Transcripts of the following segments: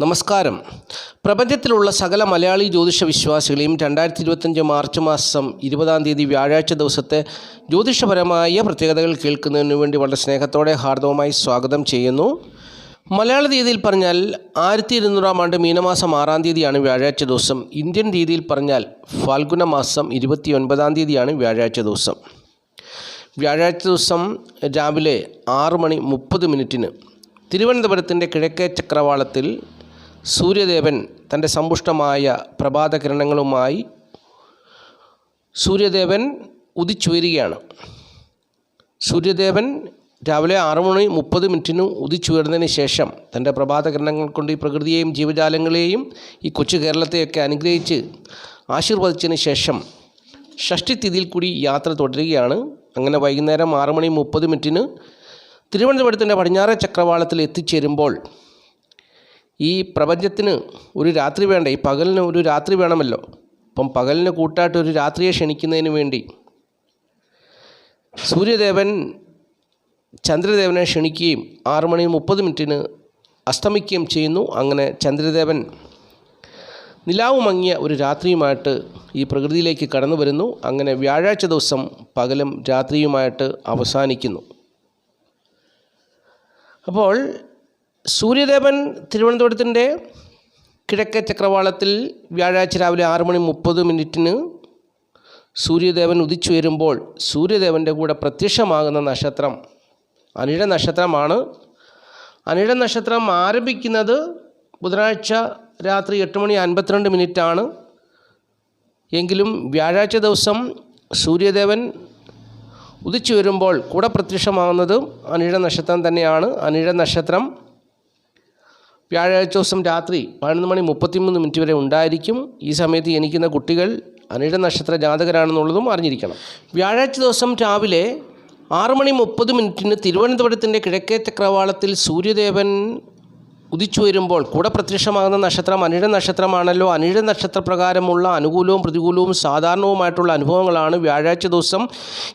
നമസ്കാരം. പ്രപഞ്ചത്തിലുള്ള സകല മലയാളി ജ്യോതിഷ വിശ്വാസികളെയും രണ്ടായിരത്തി ഇരുപത്തഞ്ച് മാർച്ച് മാസം ഇരുപതാം തീയതി വ്യാഴാഴ്ച ദിവസത്തെ ജ്യോതിഷപരമായ പ്രത്യേകതകൾ കേൾക്കുന്നതിനു വേണ്ടി വളരെ സ്നേഹത്തോടെ ഹാർദവമായി സ്വാഗതം ചെയ്യുന്നു. മലയാള രീതിയിൽ പറഞ്ഞാൽ ആയിരത്തി ഇരുന്നൂറാം ആണ്ട് മീനമാസം ആറാം തീയതിയാണ് വ്യാഴാഴ്ച ദിവസം. ഇന്ത്യൻ രീതിയിൽ പറഞ്ഞാൽ ഫാൽഗുന മാസം ഇരുപത്തി ഒൻപതാം തീയതിയാണ് വ്യാഴാഴ്ച ദിവസം. വ്യാഴാഴ്ച ദിവസം രാവിലെ ആറ് മണി മുപ്പത് മിനിറ്റിന് തിരുവനന്തപുരത്തിന്റെ കിഴക്കേ ചക്രവാളത്തിൽ സൂര്യദേവൻ തന്റെ സമ്പുഷ്ടമായ പ്രഭാതകിരണങ്ങളുമായി സൂര്യദേവൻ ഉദിച്ചുയരുകയാണ്. സൂര്യദേവൻ രാവിലെ ആറ് മണി മുപ്പത് മിനിറ്റിന് ഉദിച്ചുയർന്നതിന് ശേഷം തന്റെ പ്രഭാതകിരണങ്ങൾ കൊണ്ട് ഈ പ്രകൃതിയെയും ജീവജാലങ്ങളെയും ഈ കൊച്ചു കേരളത്തെയൊക്കെ അനുഗ്രഹിച്ച് ആശീർവദിച്ചതിന് ശേഷം ഷഷ്ടിത്തിഥിയിൽ കൂടി യാത്ര തുടരുകയാണ്. അങ്ങനെ വൈകുന്നേരം ആറ് മണി മുപ്പത് മിനിറ്റിന് തിരുവനന്തപുരത്തിന്റെ പടിഞ്ഞാറേ ചക്രവാളത്തിൽ എത്തിച്ചേരുമ്പോൾ ഈ പ്രപഞ്ചത്തിന് ഒരു രാത്രി വേണ്ട? ഈ പകലിന് ഒരു രാത്രി വേണമല്ലോ. അപ്പം പകലിന് കൂട്ടായിട്ട് ഒരു രാത്രിയെ ക്ഷണിക്കുന്നതിന് വേണ്ടി സൂര്യദേവൻ ചന്ദ്രദേവനെ ക്ഷണിക്കുകയും ആറ് മണി മുപ്പത് മിനിറ്റിന് അസ്തമിക്കുകയും ചെയ്യുന്നു. അങ്ങനെ ചന്ദ്രദേവൻ നിലാവ് മങ്ങിയ ഒരു രാത്രിയുമായിട്ട് ഈ പ്രകൃതിയിലേക്ക് കടന്നു വരുന്നു. അങ്ങനെ വ്യാഴാഴ്ച ദിവസം പകലും രാത്രിയുമായിട്ട് അവസാനിക്കുന്നു. അപ്പോൾ സൂര്യദേവൻ തിരുവനന്തപുരത്തിന്റെ കിഴക്കേ ചക്രവാളത്തിൽ വ്യാഴാഴ്ച രാവിലെ ആറ് മണി മുപ്പത് മിനിറ്റിന് സൂര്യദേവൻ ഉദിച്ചു വരുമ്പോൾ സൂര്യദേവന്റെ കൂടെ പ്രത്യക്ഷമാകുന്ന നക്ഷത്രം അനിഴ നക്ഷത്രമാണ്. അനിഴ നക്ഷത്രം ആരംഭിക്കുന്നത് ബുധനാഴ്ച രാത്രി എട്ട് മണി അൻപത്തിരണ്ട് മിനിറ്റാണ്. എങ്കിലും വ്യാഴാഴ്ച ദിവസം സൂര്യദേവൻ ഉദിച്ചു വരുമ്പോൾ കൂടെ പ്രത്യക്ഷമാകുന്നതും അനിഴ നക്ഷത്രം തന്നെയാണ്. അനിഴ നക്ഷത്രം വ്യാഴാഴ്ച ദിവസം രാത്രി പതിനൊന്ന് മണി മുപ്പത്തിമൂന്ന് മിനിറ്റ് വരെ ഉണ്ടായിരിക്കും. ഈ സമയത്ത് ജനിക്കുന്ന കുട്ടികൾ അനിഴ നക്ഷത്ര ജാതകരാണെന്നുള്ളതും അറിഞ്ഞിരിക്കണം. വ്യാഴാഴ്ച ദിവസം രാവിലെ ആറ് മണി മുപ്പത് മിനിറ്റിന് തിരുവനന്തപുരത്തിന്റെ കിഴക്കേ ചക്രവാളത്തിൽ സൂര്യദേവൻ ഉദിച്ചു വരുമ്പോൾ കൂടെ പ്രത്യക്ഷമാകുന്ന നക്ഷത്രം അനിഴ നക്ഷത്രമാണല്ലോ. അനിഴ നക്ഷത്രപ്രകാരമുള്ള അനുകൂലവും പ്രതികൂലവും സാധാരണവുമായിട്ടുള്ള അനുഭവങ്ങളാണ് വ്യാഴാഴ്ച ദിവസം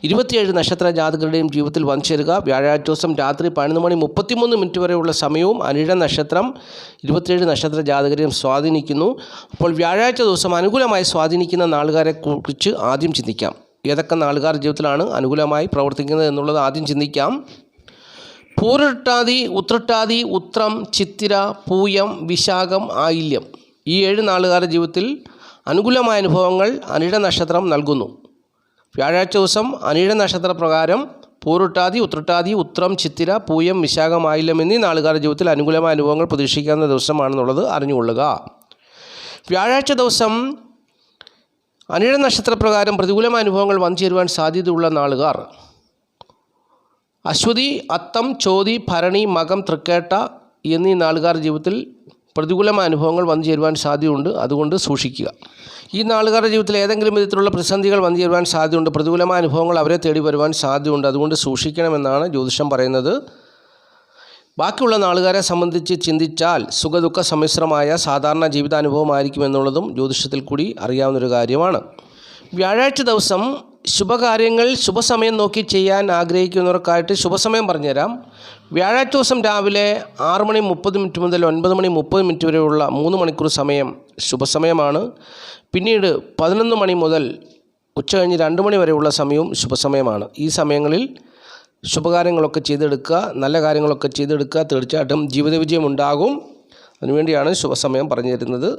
ഇരുപത്തിയേഴ് നക്ഷത്ര ജാതകരുടെയും ജീവിതത്തിൽ വന്നു ചേരുക വ്യാഴാഴ്ച ദിവസം രാത്രി പതിനൊന്ന് മണി മുപ്പത്തിമൂന്ന് മിനിറ്റ് വരെയുള്ള സമയവും അനിഴ നക്ഷത്രം ഇരുപത്തിയേഴ് നക്ഷത്ര ജാതകരെയും സ്വാധീനിക്കുന്നു. അപ്പോൾ വ്യാഴാഴ്ച ദിവസം അനുകൂലമായി സ്വാധീനിക്കുന്ന നാളുകാരെ കുറിച്ച് ആദ്യം ചിന്തിക്കാം. ഏതൊക്കെ നാളുകാർ ജീവിതത്തിലാണ് അനുകൂലമായി പ്രവർത്തിക്കുന്നത് എന്നുള്ളത് ആദ്യം ചിന്തിക്കാം. പൂരിട്ടാതി ഉത്രട്ടാതി ഉത്രം ചിത്തിര പൂയം വിശാഖം ആയില്യം. ഈ ഏഴ് നാളുകാരുടെ ജീവിതത്തിൽ അനുകൂലമായ അനുഭവങ്ങൾ അനിഴ നക്ഷത്രം നൽകുന്നു. വ്യാഴാഴ്ച ദിവസം അനിഴ നക്ഷത്ര പ്രകാരം പൂരുട്ടാതി ഉത്രട്ടാതി ഉത്രം ചിത്തിര പൂയം വിശാഖം ആയില്യം എന്നീ നാളുകാരുടെ ജീവിതത്തിൽ അനുകൂലമായ അനുഭവങ്ങൾ പ്രതീക്ഷിക്കാവുന്ന ദിവസമാണെന്നുള്ളത് അറിഞ്ഞുകൊള്ളുക. വ്യാഴാഴ്ച ദിവസം അനിഴ നക്ഷത്രപ്രകാരം പ്രതികൂലമായ അനുഭവങ്ങൾ വന്നു ചേരുവാൻ സാധ്യതയുള്ള നാളുകാർ. അശ്വതി അത്തം ചോതി ഭരണി മകം തൃക്കേട്ട എന്നീ നാളുകാർ ജീവിതത്തിൽ പ്രതികൂലമായ അനുഭവങ്ങൾ വന്നു ചേരുവാൻ സാധ്യതയുണ്ട്. അതുകൊണ്ട് സൂക്ഷിക്കുക. ഈ നാളുകാരുടെ ജീവിതത്തിൽ ഏതെങ്കിലും വിധത്തിലുള്ള പ്രതിസന്ധികൾ വന്നു ചേരുവാൻ സാധ്യതയുണ്ട്. പ്രതികൂലമായ അനുഭവങ്ങൾ അവരെ തേടി വരുവാൻ സാധ്യതയുണ്ട്. അതുകൊണ്ട് സൂക്ഷിക്കണമെന്നാണ് ജ്യോതിഷം പറയുന്നത്. ബാക്കിയുള്ള നാളുകാരെ സംബന്ധിച്ച് ചിന്തിച്ചാൽ സുഖദുഃഖ സമ്മിശ്രമായ സാധാരണ ജീവിതാനുഭവമായിരിക്കും എന്നുള്ളതും ജ്യോതിഷത്തിൽ കൂടി അറിയാവുന്നൊരു കാര്യമാണ്. വ്യാഴാഴ്ച ദിവസം ശുഭകാര്യങ്ങൾ ശുഭസമയം നോക്കി ചെയ്യാൻ ആഗ്രഹിക്കുന്നവർക്കായിട്ട് ശുഭസമയം പറഞ്ഞുതരാം. വ്യാഴാഴ്ച ദിവസം രാവിലെ ആറ് മണി മുപ്പത് മിനിറ്റ് മുതൽ ഒൻപത് മണി മുപ്പത് മിനിറ്റ് വരെയുള്ള മൂന്ന് മണിക്കൂർ സമയം ശുഭസമയമാണ്. പിന്നീട് പതിനൊന്ന് മണി മുതൽ ഉച്ച കഴിഞ്ഞ് രണ്ട് മണി വരെയുള്ള സമയവും ശുഭസമയമാണ്. ഈ സമയങ്ങളിൽ ശുഭകാര്യങ്ങളൊക്കെ ചെയ്തെടുക്കുക നല്ല കാര്യങ്ങളൊക്കെ ചെയ്തെടുക്കുക. തീർച്ചയായിട്ടും ജീവിത വിജയം ഉണ്ടാകും. അതിനുവേണ്ടിയാണ് ശുഭസമയം പറഞ്ഞു തരുന്നത്.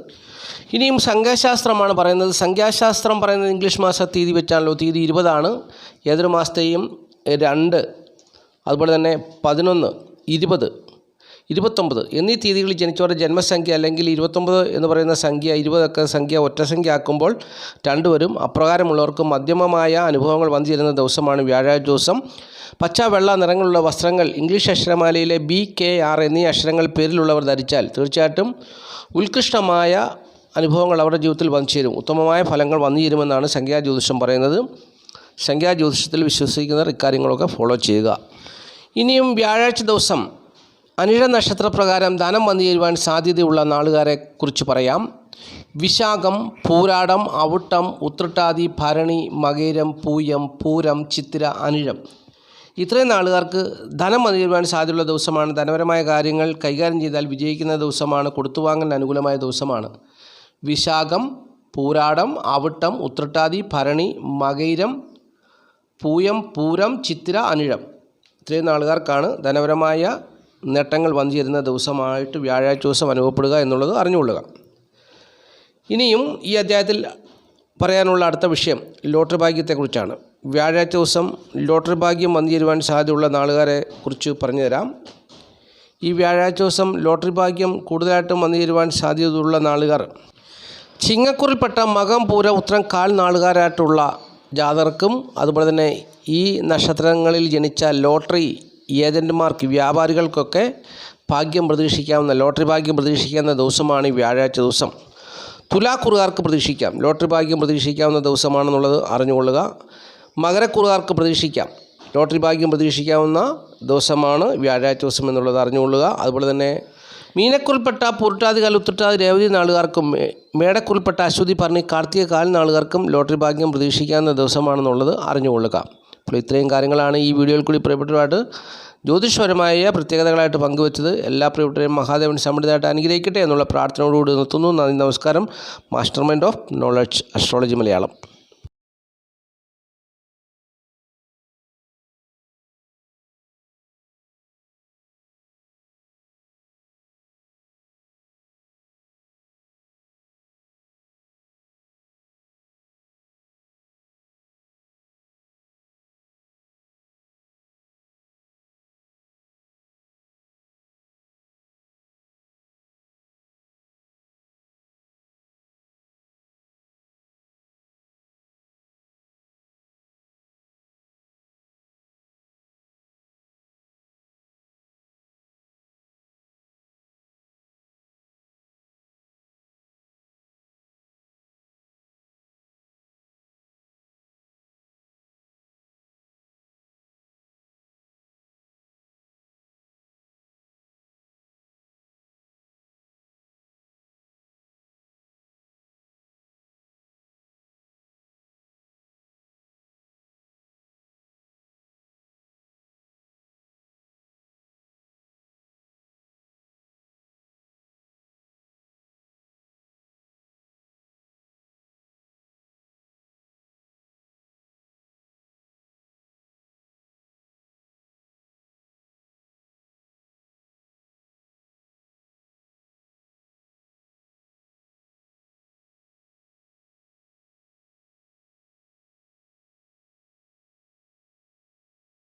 ഇനിയും സംഖ്യാശാസ്ത്രമാണ് പറയുന്നത്. സംഖ്യാശാസ്ത്രം പറയുന്നത് ഇംഗ്ലീഷ് മാസ തീയതി വെച്ചാണല്ലോ. തീയതി ഇരുപതാണ്. ഏതൊരു മാസത്തെയും രണ്ട് അതുപോലെ തന്നെ പതിനൊന്ന് ഇരുപത് ഇരുപത്തൊമ്പത്. എന്നീ തീയതികളിൽ ജനിച്ചവരുടെ ജന്മസംഖ്യ അല്ലെങ്കിൽ ഇരുപത്തൊമ്പത് എന്ന് പറയുന്ന സംഖ്യ ഇരുപതൊക്കെ സംഖ്യ ഒറ്റ സംഖ്യ ആക്കുമ്പോൾ രണ്ടുപേരും അപ്രകാരമുള്ളവർക്ക് മധ്യമമായ അനുഭവങ്ങൾ വന്നു ചേരുന്ന ദിവസമാണ് വ്യാഴാഴ്ച ദിവസം. പച്ച വെള്ള നിറങ്ങളുള്ള വസ്ത്രങ്ങൾ ഇംഗ്ലീഷ് അക്ഷരമാലയിലെ ബി കെ ആർ എന്നീ അക്ഷരങ്ങൾ പേരിലുള്ളവർ ധരിച്ചാൽ തീർച്ചയായിട്ടും ഉത്കൃഷ്ടമായ അനുഭവങ്ങൾ അവരുടെ ജീവിതത്തിൽ വന്നു ചേരും ഉത്തമമായ ഫലങ്ങൾ വന്നു ചേരുമെന്നാണ് സംഖ്യാ ജ്യോതിഷം പറയുന്നത്. സംഖ്യാ ജ്യോതിഷത്തിൽ വിശ്വസിക്കുന്നവർ ഇക്കാര്യങ്ങളൊക്കെ ഫോളോ ചെയ്യുക. ഇനിയും വ്യാഴാഴ്ച ദിവസം അനിഴ നക്ഷത്രപ്രകാരം ധനം വന്നു ചേരുവാൻ സാധ്യതയുള്ള നാളുകാരെ കുറിച്ച് പറയാം. വിശാഖം പൂരാടം അവിട്ടം ഉത്രട്ടാതി ഭരണി മകേരം പൂയം പൂരം ചിത്തിര അനിഴം. ഇത്രയും നാളുകാർക്ക് ധനം വന്നു ചേരുവാൻ സാധ്യതയുള്ള ദിവസമാണ്. ധനപരമായ കാര്യങ്ങൾ കൈകാര്യം ചെയ്താൽ വിജയിക്കുന്ന ദിവസമാണ്. കൊടുത്തുവാങ്ങൽ അനുകൂലമായ ദിവസമാണ്. വിശാഖം പൂരാടം അവിട്ടം ഉത്രട്ടാതി ഭരണി മകൈരം പൂയം പൂരം ചിത്തിര അനിഴം. ഇത്രയും നാളുകാർക്കാണ് ധനപരമായ നേട്ടങ്ങൾ വന്നു ചേരുന്ന ദിവസമായിട്ട് വ്യാഴാഴ്ച ദിവസം അനുഭവപ്പെടുക എന്നുള്ളത് അറിഞ്ഞുകൊള്ളുക. ഇനിയും ഈ അധ്യായത്തിൽ പറയാനുള്ള അടുത്ത വിഷയം ലോട്ടറി ഭാഗ്യത്തെക്കുറിച്ചാണ്. വ്യാഴാഴ്ച ദിവസം ലോട്ടറി ഭാഗ്യം വന്നു ചേരുവാൻ സാധ്യതയുള്ള നാളുകാരെ കുറിച്ച് പറഞ്ഞു തരാം ഈ വ്യാഴാഴ്ച ദിവസം ലോട്ടറി ഭാഗ്യം കൂടുതലായിട്ടും വന്നു ചേരുവാൻ സാധ്യതയുള്ള നാളുകാർ. ചിങ്ങക്കുറിൽപ്പെട്ട മകം പൂര ഉത്തരം കാൽ നാളുകാരായിട്ടുള്ള ജാതർക്കും അതുപോലെ തന്നെ ഈ നക്ഷത്രങ്ങളിൽ ജനിച്ച ലോട്ടറി ഏജന്റുമാർക്ക് വ്യാപാരികൾക്കൊക്കെ ഭാഗ്യം പ്രതീക്ഷിക്കാവുന്ന ലോട്ടറി ഭാഗ്യം പ്രതീക്ഷിക്കാവുന്ന ദിവസമാണ് ഈ വ്യാഴാഴ്ച ദിവസം. തുലാക്കുറുകാർക്ക് പ്രതീക്ഷിക്കാം. ലോട്ടറി ഭാഗ്യം പ്രതീക്ഷിക്കാവുന്ന ദിവസമാണെന്നുള്ളത് അറിഞ്ഞുകൊള്ളുക. മകരക്കുറുകാർക്ക് പ്രതീക്ഷിക്കാം. ലോട്ടറി ഭാഗ്യം പ്രതീക്ഷിക്കാവുന്ന ദിവസമാണ് വ്യാഴാഴ്ച ദിവസം എന്നുള്ളത് അറിഞ്ഞുകൊള്ളുക. അതുപോലെ തന്നെ മീനക്കുൽപ്പെട്ട പുരുട്ടാതി കലുത്തിട്ടാതി രേവതി നാളുകാർക്കും മേടക്കുൽപ്പെട്ട അശ്വതി പറഞ്ഞ് കാർത്തിക കാൽ നാളുകാർക്കും ലോട്ടറി ഭാഗ്യം പ്രതീക്ഷിക്കാവുന്ന ദിവസമാണെന്നുള്ളത് അറിഞ്ഞുകൊള്ളുക. അപ്പോൾ ഇത്രയും കാര്യങ്ങളാണ് ഈ വീഡിയോയിൽ കൂടി പ്രിയപ്പെട്ടവരായിട്ട് ജ്യോതിഷപരമായ പ്രത്യേകതകളായിട്ട് പങ്കുവച്ചത്. എല്ലാ പ്രിയപ്പെട്ടവരെയും മഹാദേവൻ സമൃദ്ധമായിട്ട് അനുഗ്രഹിക്കട്ടെ എന്നുള്ള പ്രാർത്ഥനയോടുകൂടി നിർത്തുന്നു. നന്ദി നമസ്കാരം. Master mind of knowledge astrology Malayalam.